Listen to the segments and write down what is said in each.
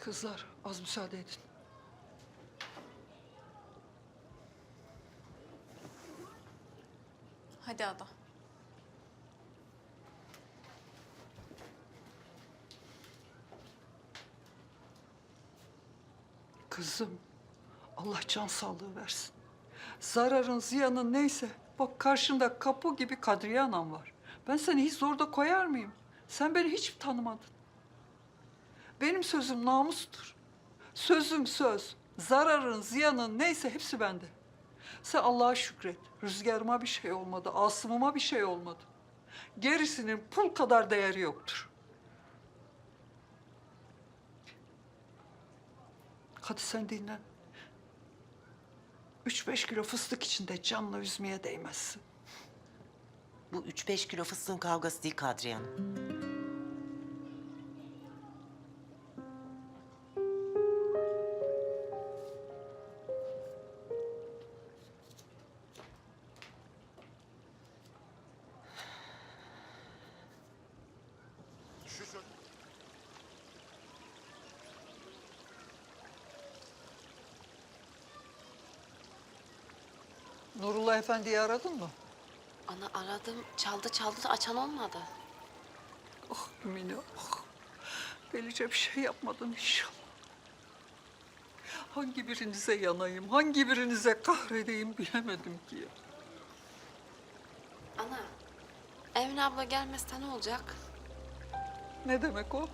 Kızlar az müsaade edin. Hadi Ada. Kızım Allah can sağlığı versin. Zararın ziyanın neyse bak karşında kapı gibi Kadriye anam var. Ben seni hiç zorda koyar mıyım? Sen beni hiç tanımadın. Benim sözüm namustur. Sözüm söz. Zararın, ziyanın neyse hepsi bende. Sen Allah'a şükret. Rüzgarıma bir şey olmadı, asımıma bir şey olmadı. Gerisinin pul kadar değeri yoktur. Hadi sen dinlen. Üç beş kilo fıstık içinde canla üzmeye değmezsin. Bu üç beş kilo fıstığın kavgası değil Kadriye Hanım. Nurullah Efendi'yi aradın mı? Ana aradım, çaldı çaldı da açan olmadı. Ah Mine, ah. Delice bir şey yapmadım inşallah. Hangi birinize yanayım, hangi birinize kahredeyim bilemedim ki. Ana, Emine abla gelmezse ne olacak? Ne demek o?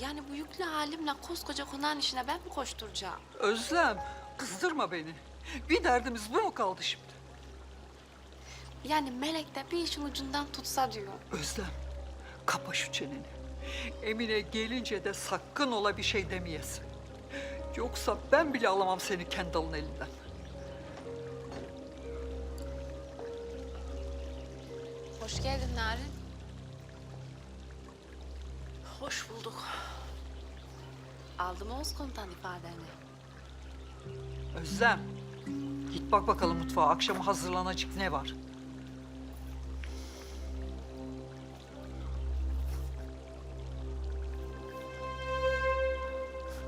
Yani bu yüklü halimle koskoca konağın işine ben mi koşturacağım? Özlem, kızdırma beni. Bir derdimiz bu mu kaldı şimdi? Yani Melek de bir işin ucundan tutsa diyor. Özlem, kapa şu çeneni. Emine gelince de sakın ola bir şey demeyesin. Yoksa ben bile alamam seni Kendall'ın elinden. Hoş geldin Narin. Hoş bulduk. Aldım Oğuz komutan ifadeni. Özlem, git bak bakalım mutfağa. Akşama hazırlanacak ne var?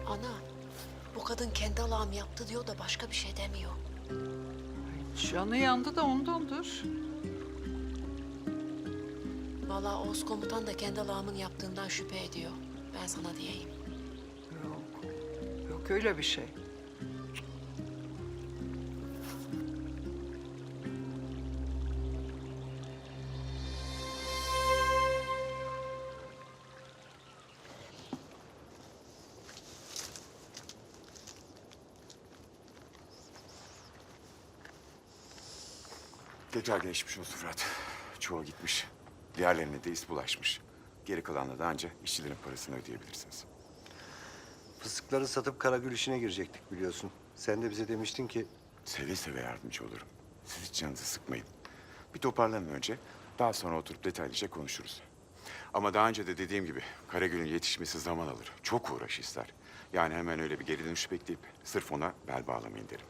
Ana, bu kadın kendi Allah'ım yaptı diyor da başka bir şey demiyor. Canı yandı da ondandır. Vallahi Oğuz komutan da kendi Allah'ımın yaptığından şüphe ediyor. Ben sana diyeyim. Yok, yok öyle bir şey. Tekrar geçmiş olsun Fırat. Çoğu gitmiş. Diğerlerine de is bulaşmış. Geri kalanla da anca işçilerin parasını ödeyebilirsiniz. Fıstıkları satıp Karagül işine girecektik biliyorsun. Sen de bize demiştin ki Seve seve yardımcı olurum. Siz hiç canınızı sıkmayın. Bir toparlanın önce. Daha sonra oturup detaylıca konuşuruz. Ama daha önce de dediğim gibi Karagül'ün yetişmesi zaman alır. Çok uğraş ister. Yani hemen öyle bir geri dönüş bekleyip sırf ona bel bağlamayın derim.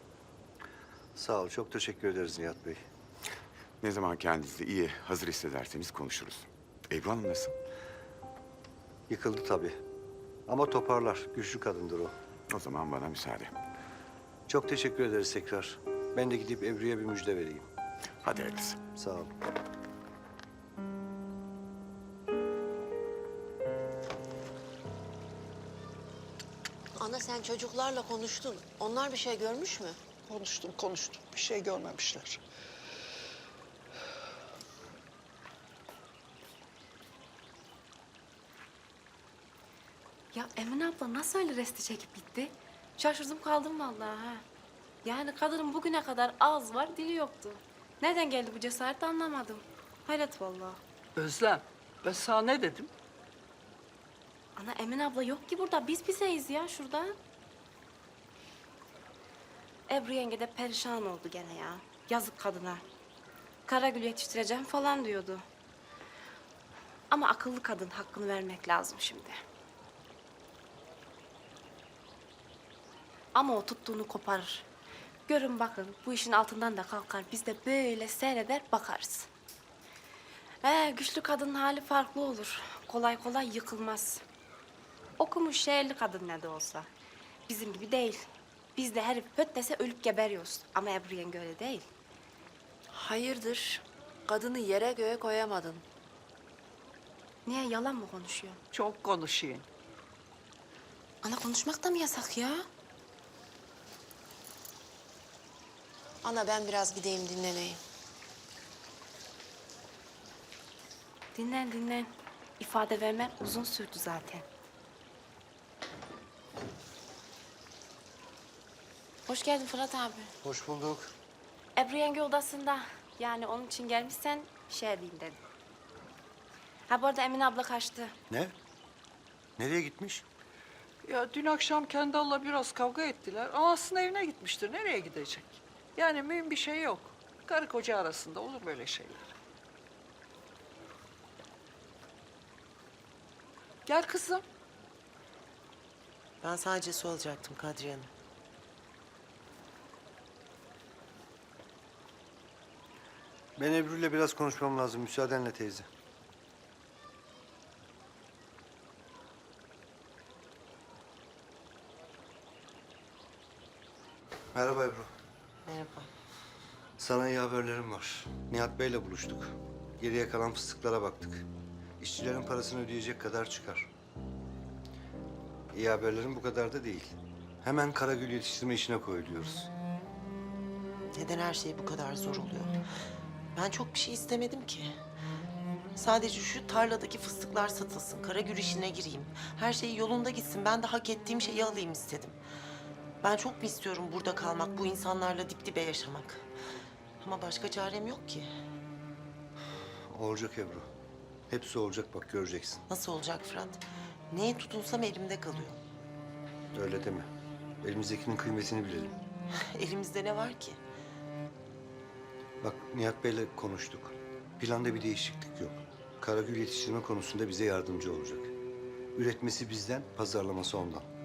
sağ ol çok teşekkür ederiz Nihat Bey. Ne zaman kendinizi iyi, hazır hissederseniz konuşuruz. Ebru Hanım nasıl? Yıkıldı tabii. Ama toparlar. Güçlü kadındır o. O zaman bana müsaade. Çok teşekkür ederiz tekrar. Ben de gidip Ebru'ya bir müjde vereyim. Hadi hayırlısı. Sağ ol. Ana sen çocuklarla konuştun. Onlar bir şey görmüş mü? Konuştum, konuştum. Bir şey görmemişler. Ya Emine abla nasıl öyle resti çekip gitti? Şaşırdım kaldım vallahi ha. Yani kadının bugüne kadar ağız var dili yoktu. Nereden geldi bu cesaret anlamadım. Hayret vallahi. Özlem, ben sana ne dedim? Ana Emine abla yok ki burada. Biz bizeyiz ya şurada. Ebru yenge de perişan oldu gene ya. Yazık kadına. Karagül yetiştireceğim falan diyordu. Ama akıllı kadın hakkını vermek lazım şimdi. Ama o tuttuğunu koparır. Görün bakın bu işin altından da kalkar. Biz de böyle seyreder bakarız. Ee, güçlü kadının hali farklı olur. Kolay kolay yıkılmaz. Okumuş şehirli kadın ne de olsa. Bizim gibi değil. Biz de herif höt dese ölüp geberiyoruz. Ama Ebru yenge öyle değil. Hayırdır? Kadını yere göğe koyamadın. Niye yalan mı konuşuyor? Çok konuşayım. Ana konuşmak da mı yasak ya? Ana ben biraz gideyim dinleneyim. Dinlen dinlen. İfade vermen uzun sürdü zaten. Hoş geldin Fırat abi. Hoş bulduk. Ebru yenge odasında. Yani onun için gelmişsen şey diyeyim dedim. Ha bu arada Emine abla kaçtı. Ne? Nereye gitmiş? Ya dün akşam Kendall'la biraz kavga ettiler. Anasının evine gitmiştir. Nereye gidecek? Yani mühim bir şey yok. Karı koca arasında olur böyle şeyler. Gel kızım. Ben sadece su alacaktım Kadriye Hanım. Ben Ebru'yla biraz konuşmam lazım. Müsaadenle teyze. Merhaba Ebru. Merhaba. Sana iyi haberlerim var. Nihat Bey'le buluştuk. Geriye kalan fıstıklara baktık. İşçilerin parasını ödeyecek kadar çıkar. İyi haberlerim bu kadar da değil. Hemen Karagül yetiştirme işine koyuluyoruz. Neden her şey bu kadar zor oluyor? Ben çok bir şey istemedim ki. Sadece şu tarladaki fıstıklar satılsın, Karagül işine gireyim. Her şey yolunda gitsin, ben de hak ettiğim şeyi alayım istedim. Ben çok mu istiyorum burada kalmak, bu insanlarla dip dibe yaşamak? Ama başka çarem yok ki. Olacak Ebru. Hepsi olacak bak göreceksin. Nasıl olacak Fırat? Neye tutunsam elimde kalıyor. Öyle deme. Elimizdekinin kıymetini bilelim. Elimizde ne var ki? Bak Nihat Bey'le konuştuk. Planda bir değişiklik yok. Karagül yetiştirme konusunda bize yardımcı olacak. Üretmesi bizden, pazarlaması ondan.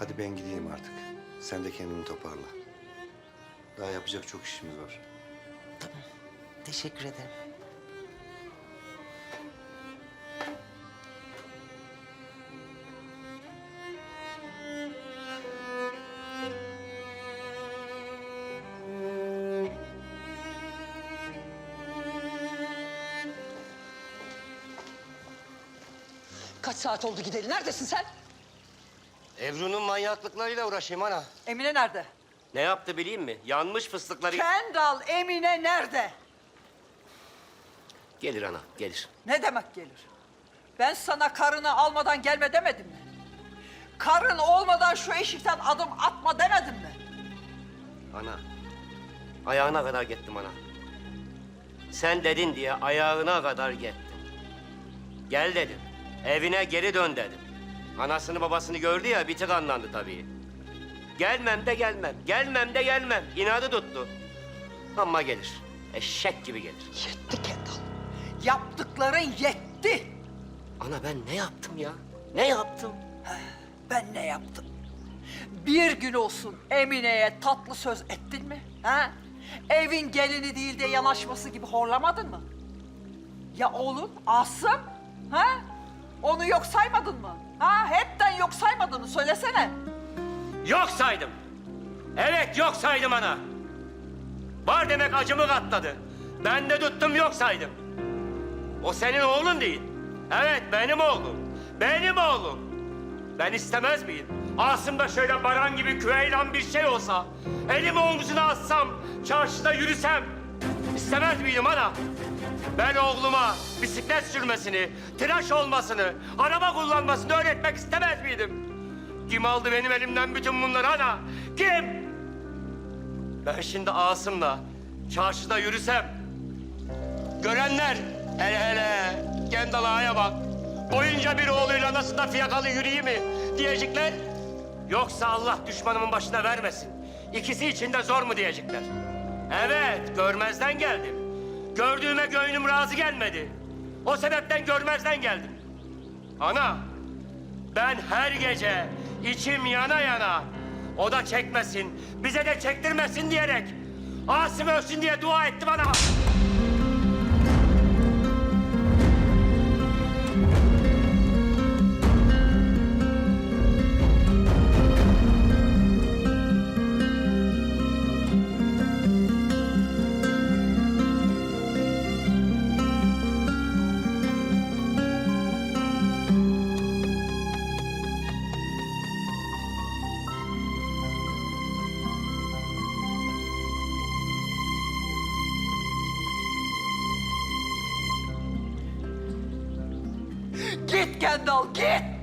Hadi ben gideyim artık. Sen de kendini toparla. Daha yapacak çok işimiz var. Teşekkür ederim. Kaç saat oldu gideli? Neredesin sen? Ebru'nun manyaklıklarıyla uğraşayım ana. Emine nerede? Ne yaptı bileyim mi? Yanmış fıstıkları... Kendall Emine nerede? Gelir ana, gelir. Ne demek gelir? Ben sana karını almadan gelme demedim mi? Karın olmadan şu eşikten adım atma demedim mi? Ana. Ayağına kadar gittim ana. Sen dedin diye ayağına kadar gittim. Gel dedim. Evine geri dön dedim. Anasını babasını gördü ya bir tık anlandı tabii. Gelmem de gelmem, gelmem de gelmem. İnadı tuttu. Ama gelir. Eşek gibi gelir. Yetti Kendall. Yaptıkların yetti. Ana ben ne yaptım ya? Ne yaptım? Ben ne yaptım? Bir gün olsun Emine'ye tatlı söz ettin mi? Ha? Evin gelini değil de yanaşması gibi horlamadın mı? Ya oğlun Asım? Ha? Onu yok saymadın mı? Ha? Hepten yok saymadın mı? Söylesene. Yok saydım. Evet yok saydım ana. Var demek acımı katladı. Ben de tuttum yok saydım. O senin oğlun değil. Evet benim oğlum. Benim oğlum. Ben istemez miyim? Asım'da şöyle baran gibi küveylan bir şey olsa... ...elimi omzuna atsam, çarşıda yürüsem... ...istemez miydim ana? Ben oğluma bisiklet sürmesini, tıraş olmasını, araba kullanmasını öğretmek istemez miydim? Kim aldı benim elimden bütün bunları ana? Kim? Ben şimdi Asım'la çarşıda yürüsem... ...görenler hele hele Kendal Ağa'ya bak. Boyunca bir oğluyla nasıl da fiyakalı yürüyeyim mi diyecekler. Yoksa Allah düşmanımın başına vermesin. İkisi için de zor mu diyecekler. Evet görmezden geldim. Gördüğüme gönlüm razı gelmedi. O sebepten görmezden geldim. Ana ben her gece içim yana yana o da çekmesin, bize de çektirmesin diyerek Asım ölsün diye dua ettim ana. Git Kendal git.